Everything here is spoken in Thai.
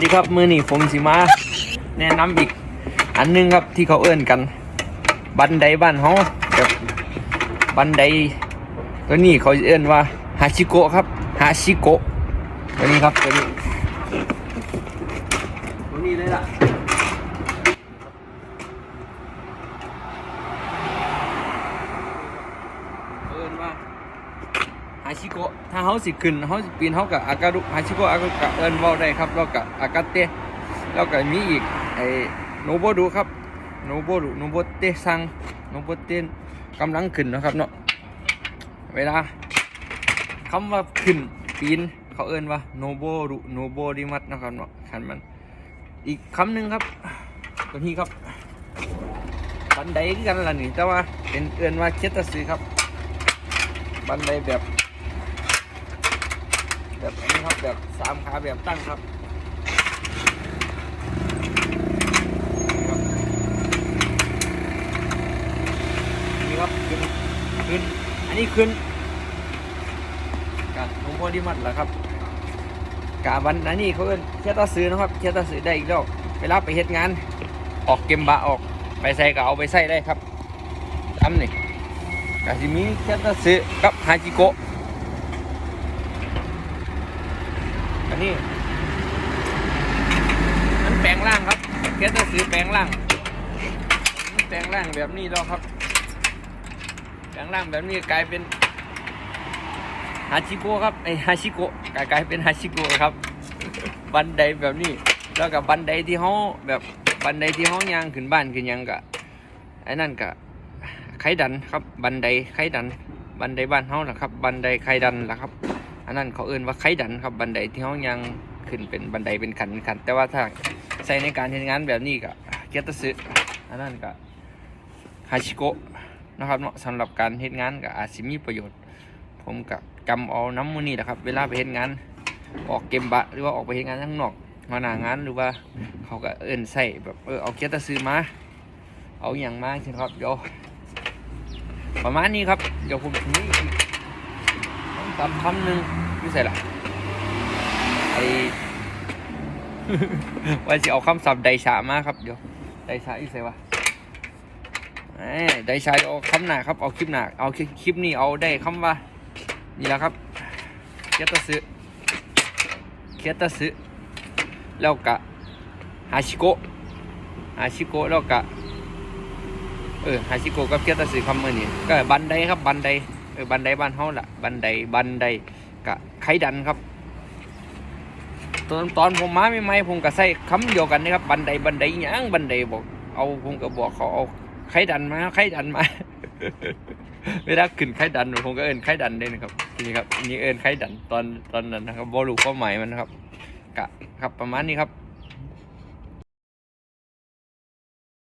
ดีครับมือนี่ผมสิมาแนะนำอีก อันหนึงครับที่เขาเอื้อนกัน บันไดบ้านเฮาแบบบันได ตัวนี้เขาเอื้อนว่าฮาชิโกะครับฮาชิโกะตัวนี้ครับตัวนี้ตัวนี้เลยล่ะเอื้อนว่า ฮาชิโกะถ้าเขาสิขึ้นเขาสิปีนเขากับอากาดุฮาชิโกะอากาเอินเวาได้ครับแล้วกับอากาเตะแล้วก็มีอีกไอโนโบดุครับโนโบดุโนโบเตะซังโนโบเตะกำลังขึ้นนะครับเนาะเวลาคำว่าขึ้นปีนเขาเอินว่าโนโบดุโนโบดิมัตนะครับเนาะคันมันอีกคำหนึ่งครับตัวนี้ครับบันไดกันล่ะนี่แต่ว่าเป็นเอินว่าเคตสึครับบันไดแบบ แบบนี้ครับแบบสามขาแบบตั้งครับนี่ครับขึ้นขึ้นอันนี้ขึ้นกับหลวงพ่อที่มัดแหละครับกาบันอันนี้เขาเอิ้นเชตาซื้อนะครับเชตาซื้อได้อีกแล้วเวลาไปเฮ็ดงานออกเกมบะออกไปใส่ก็เอาไปใส่ได้ครับทำนี่กาซิมีเชตาซื้อกับฮาจิโกะ นนี้มันแปลงร่างครับแกจะซื้อแปลงร่างแปลงร่างแบบนี้แล้วครับ แปลงร่างแบบนี้กลายเป็นฮาชิโกะครับไอฮาชิโกะกลายกลายเป็นฮาชิโกะครับ บันไดแบบนี้ แล้วกับบันไดที่เขาแบบบันไดที่เขายางขึ้นบ้านขึ้นยังกะไอ้นั่นกะไขดันครับ บันไดไขดัน บันไดบ้านเขาล่ะครับ บันไดไขดันล่ะครับ อันนั้นเขาเอ่นว่าไขดันครับบันไดที่เขายังขึ้นเป็นบันไดเป็นขันขัน แต่ว่าถ้าใช้ในการทำงานแบบนี้ก็เกียรติสึอันนั้นก็ฮาชิโกะนะครับเนาะสำหรับการเฮ็ดงานก็อาจสิมีประโยชน์ ผมก็จำเอาน้ำมูนี่แหละครับ เวลาไปเฮ็ดงาน ออกเกมบะหรือว่าออกไปเฮ็ดงานข้างนอกมาหน้างานหรือว่าเขาก็เอิ้นใส่แบบเออเอาเกียรติสึมา เอาอย่างมาสิครับเดี๋ยวประมาณนี้ครับเดี๋ยวผมมีอี กต้องตำคำหนึ่งไม่ใส่ละไอว่าจะเอาคำศัพท์ไดชามาครับเดี๋ยวไดชาอีใส่วะเอ้ไดชาเอาคำหนาครับเอาคลิปหนาเอาคลิปนี้เอาได้คำว่านี่แหละครับเคียตสึเคียตสึแล้วกะฮาชิโกะฮาชิโกะแล้วกะเออฮาชิโกะกับเคียตสึคำเมื่อนี้ก็บันไดครับบันได อบันไดบ้านเฮาล่ะ บันไดบันไดกะไขดันครับ ตอนตอนผมมาใหม่ผมก็ใส่คำเดียวกันนะครับ บันไดบันไดหยังบันไดบอก เอาผมก็บอกเขาเอาไขดันมาไขดันมาเวลาขึ้นไขดันผมก็เอินไขดันเลยนะครับนี่ครับนี่เอินไขดันตอนตอนนั้นนะครับบอลูความหมายมันนะครับกะครับประมาณนี้ครับ